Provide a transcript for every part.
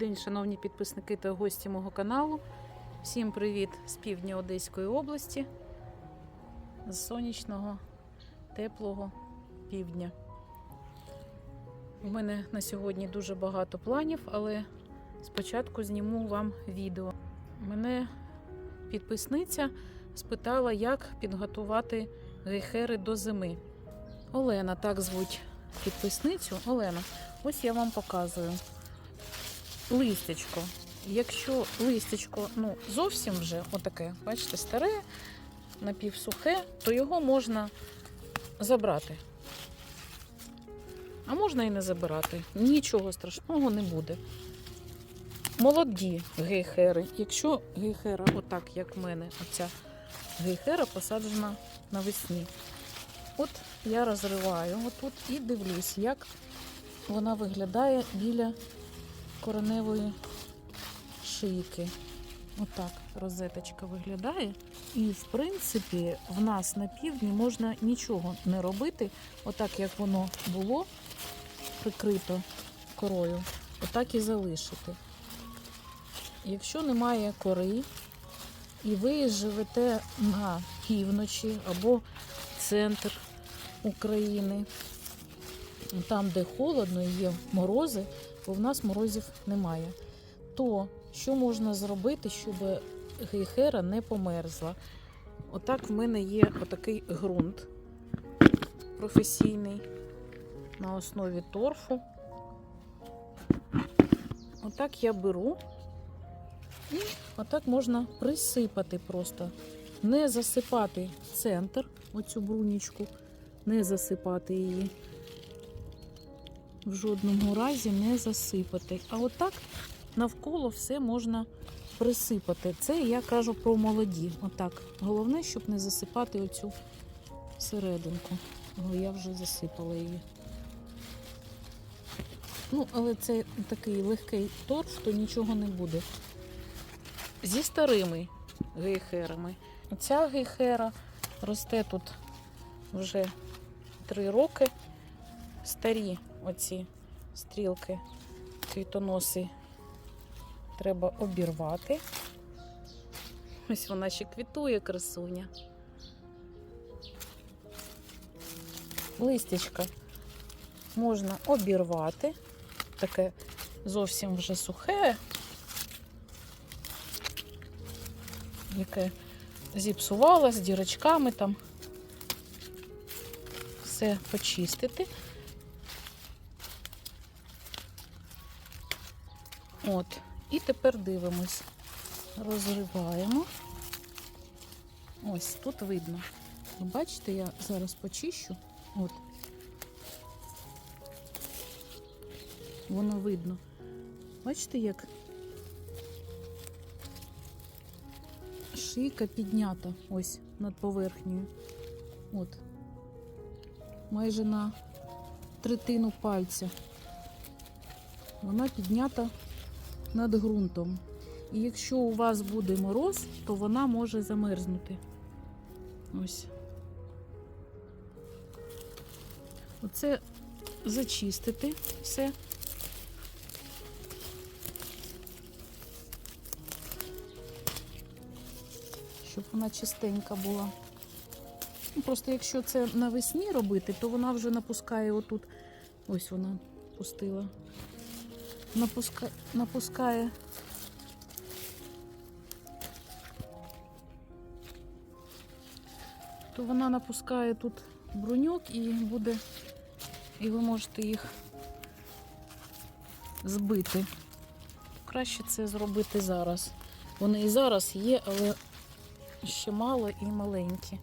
день, шановні підписники та гості мого каналу. Всім привіт з півдня Одеської області, з сонячного, теплого півдня. У мене на сьогодні дуже багато планів, але спочатку зніму вам відео. Мене підписниця спитала, як підготувати гейхери до зими. Олена, так звуть підписницю. Олена, ось я вам показую. Листячко. Якщо листячко ну, зовсім вже отаке, бачите, старе, напівсухе, то його можна забрати. А можна і не забирати. Нічого страшного не буде. Молоді гейхери. Якщо гейхера, отак, як в мене, оця гейхера посаджена навесні. От я розриваю отут і дивлюсь, як вона виглядає біля кореневої шийки. Отак розеточка виглядає. І, в принципі, в нас на півдні можна нічого не робити, отак як воно було прикрито корою, отак і залишити. Якщо немає кори, і ви живете на півночі або центр України, там, де холодно є морози, бо в нас морозів немає, то що можна зробити, щоб гейхера не померзла? Отак в мене є отакий ґрунт професійний на основі торфу. Отак я беру і отак можна присипати просто. Не засипати центр, оцю брунічку, не засипати її. В жодному разі не засипати. А отак навколо все можна присипати. Це я кажу про молоді. Отак. Головне, щоб не засипати оцю серединку. О, я вже засипала її. Ну, але це такий легкий торф, то нічого не буде. Зі старими гейхерами. Ця гейхера росте тут вже три роки. Старі оці стрілки, квітоноси треба обірвати. Ось вона ще квітує красуня. Листячка можна обірвати. Таке зовсім вже сухе, яке зіпсувалось з дірочками там. Все почистити. От. І тепер дивимось. Розриваємо. Ось тут видно. Бачите, я зараз почищу. От. Воно видно. Бачите, як шийка піднята ось над поверхнею. От. Майже на третину пальця. Вона піднята над ґрунтом. І якщо у вас буде мороз, то вона може замерзнути. Ось. Оце зачистити все. Щоб вона чистенька була. Ну, Просто якщо це навесні робити, то вона вже напускає отут. Ось вона пустила. Напуска... Напускає. То вона напускає тут бруньок і буде, і ви можете їх збити. Краще це зробити зараз. Вони і зараз є, але ще мало і маленькі.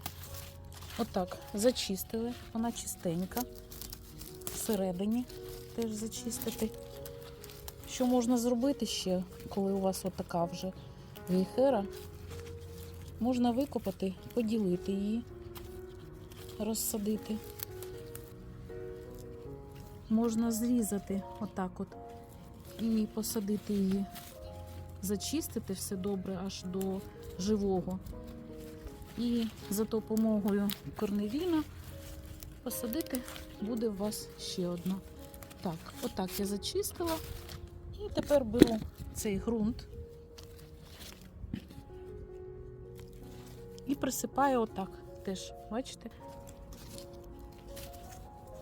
Отак, зачистили, вона чистенька. Всередині теж зачистити. Що можна зробити ще, коли у вас отака вже гейхера? Можна викопати, поділити її, розсадити. Можна зрізати отак от і посадити її, зачистити все добре аж до живого. І за допомогою корневіна посадити буде у вас ще одна. Так, отак я зачистила. І тепер беру цей ґрунт і присипаю отак теж, бачите?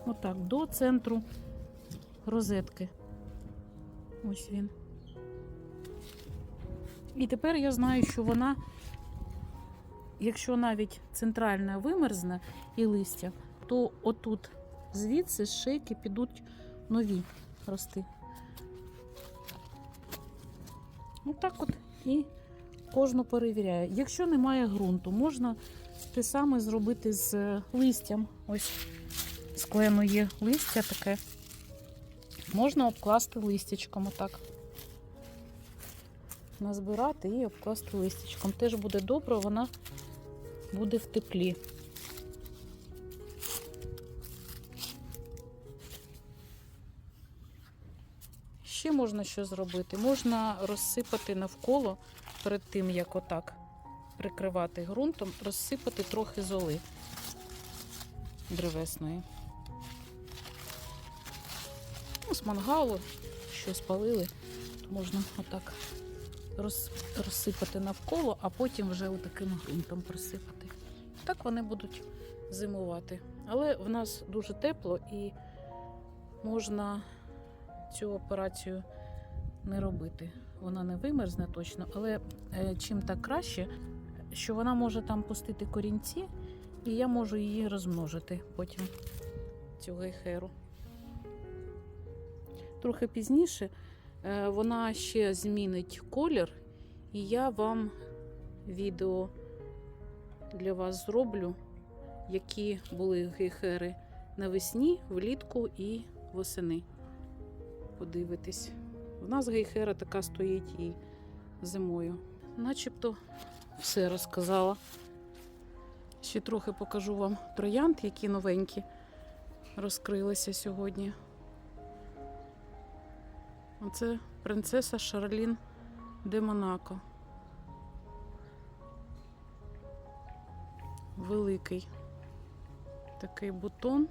Отак, до центру розетки. Ось він. І тепер я знаю, що вона, якщо навіть центральна вимерзне і листя, то отут звідси з шийки підуть нові рости. Отак от і кожну перевіряю. Якщо немає ґрунту, можна те саме зробити з е, листям. Ось з клену є листя таке. Можна обкласти листячком отак. Назбирати і обкласти листячком. Теж буде добре, вона буде в теплі. Ще можна що зробити? Можна розсипати навколо перед тим, як отак прикривати ґрунтом, розсипати трохи золи древесної. Ну, з мангалу, що спалили, то можна отак розсипати навколо, а потім вже отаким ґрунтом присипати. Так вони будуть зимувати. Але в нас дуже тепло і можна цю операцію не робити. Вона не вимерзне точно, але е, чим так краще, що вона може там пустити корінці, і я можу її розмножити потім, цю гейхеру. Трохи пізніше е, вона ще змінить колір, і я вам відео для вас зроблю, які були гейхери навесні, влітку і восени. Подивитись. У нас гейхера така стоїть і зимою. Начебто все розказала. Ще трохи покажу вам троянд, які новенькі розкрилися сьогодні. Оце принцеса Шарлін де Монако. Великий такий бутон.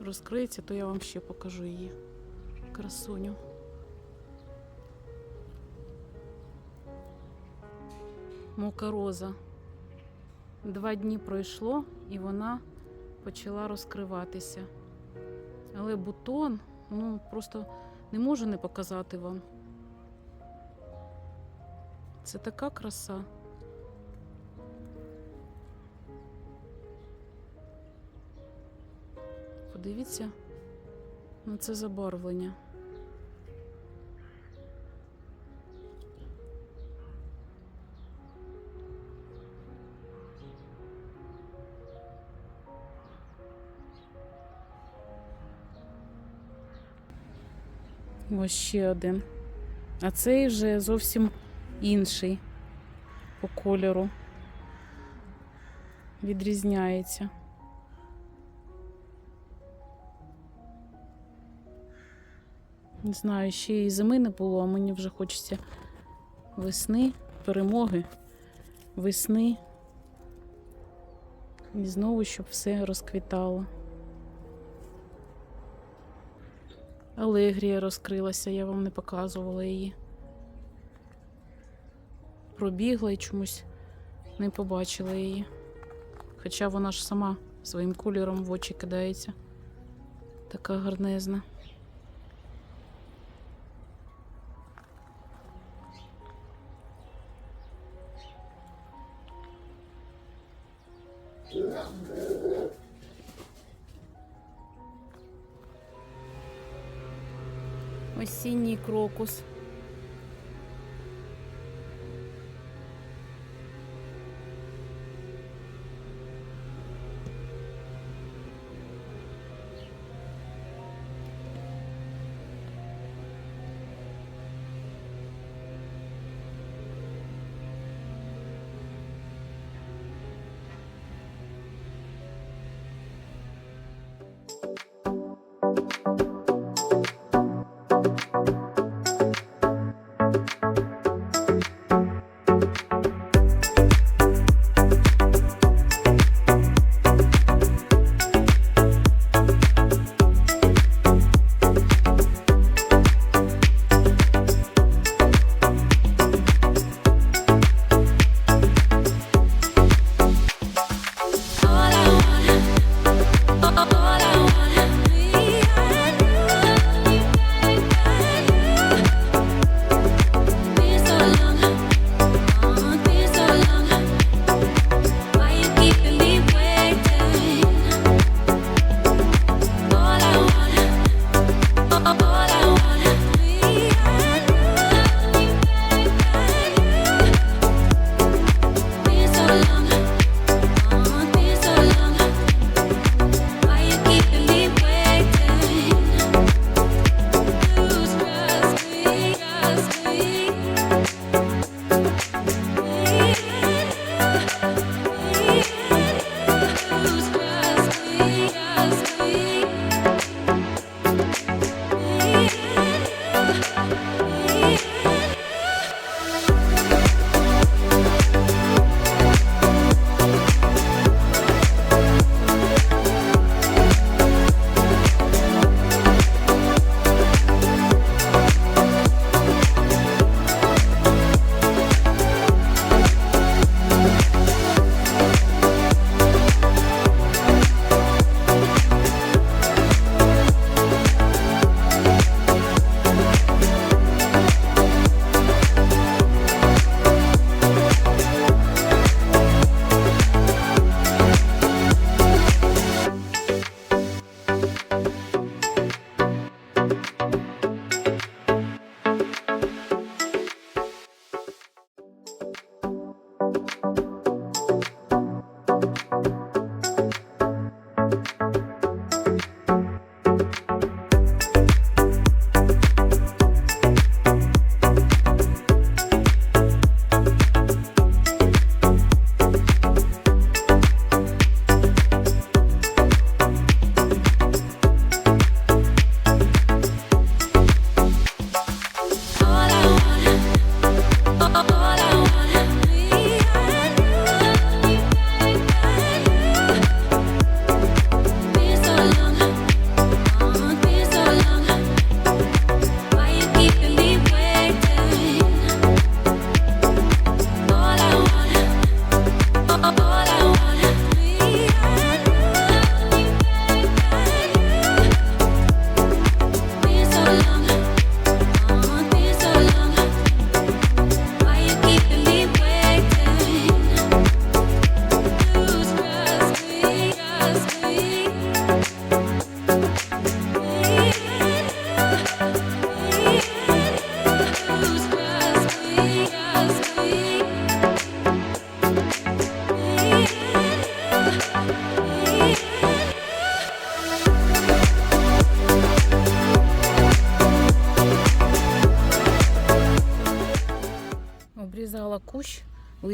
Розкриється, то я вам ще покажу її красуню. Мока роза. Два дні пройшло і вона почала розкриватися. Але бутон, ну, просто не можу не показати вам. Це така краса. Подивіться на це забарвлення. Ось ще один. А цей вже зовсім інший по кольору. Відрізняється. Не знаю, ще і зими не було, а мені вже хочеться весни, перемоги, весни. І знову, щоб все розквітало. Алегрія розкрилася, я вам не показувала її. Пробігла і чомусь не побачила її. Хоча вона ж сама своїм кольором в очі кидається. Така гарнезна. Осінній крокус.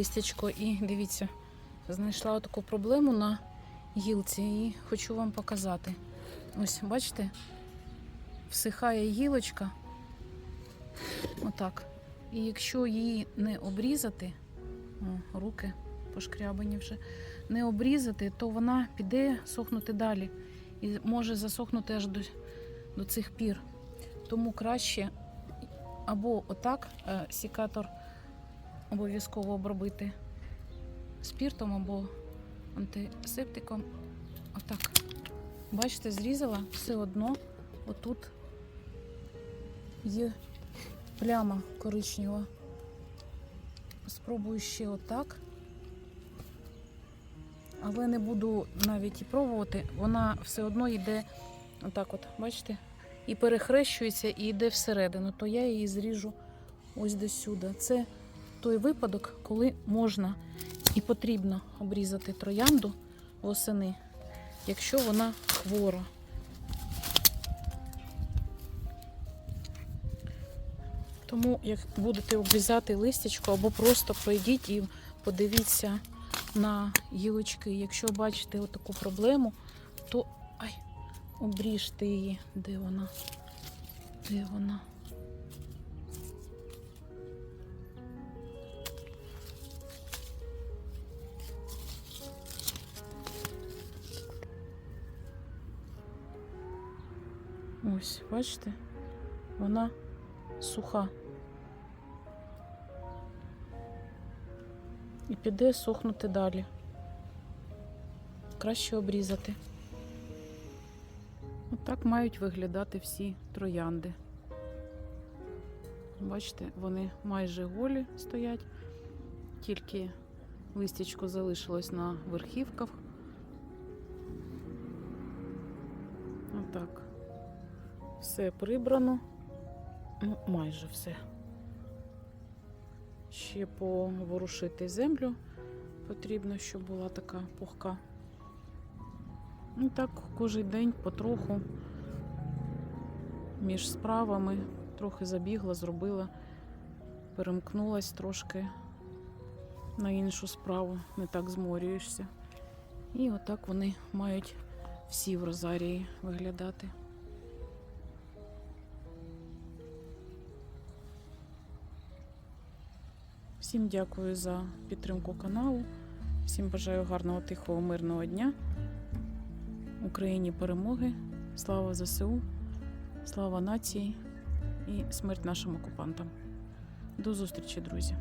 Листячко і дивіться, знайшла таку проблему на гілці і хочу вам показати. Ось, бачите, всихає гілочка. Отак. І якщо її не обрізати, о, руки пошкрябані вже, не обрізати, то вона піде сохнути далі і може засохнути аж до, до цих пір. Тому краще або отак е, сікатор обов'язково обробити спіртом або антисептиком. Отак. Бачите, зрізала все одно отут є пляма коричнева. Спробую ще отак. Але не буду навіть і пробувати. Вона все одно йде отак, от, бачите? І перехрещується, і йде всередину. То я її зріжу ось до сюди. Це той випадок, коли можна і потрібно обрізати троянду восени, якщо вона хвора. Тому, як будете обрізати листячко, або просто пройдіть і подивіться на гілочки. Якщо бачите таку проблему, то ай, обріжте її. Де вона? Де вона? Ось, бачите, вона суха. І піде сохнути далі. Краще обрізати. Отак мають виглядати всі троянди. Бачите, вони майже голі стоять, тільки листячко залишилось на верхівках. Отак. Все прибрано. Ну, майже все. Ще поворушити землю потрібно, щоб була така пухка. Ну так, кожен день потроху між справами трохи забігла, зробила, перемкнулась трошки на іншу справу, не так зморюєшся. І отак вони мають всі в розарії виглядати. Всім дякую за підтримку каналу. Всім бажаю гарного, тихого, мирного дня. Україні перемоги. Слава ЗСУ, слава нації і смерть нашим окупантам. До зустрічі, друзі!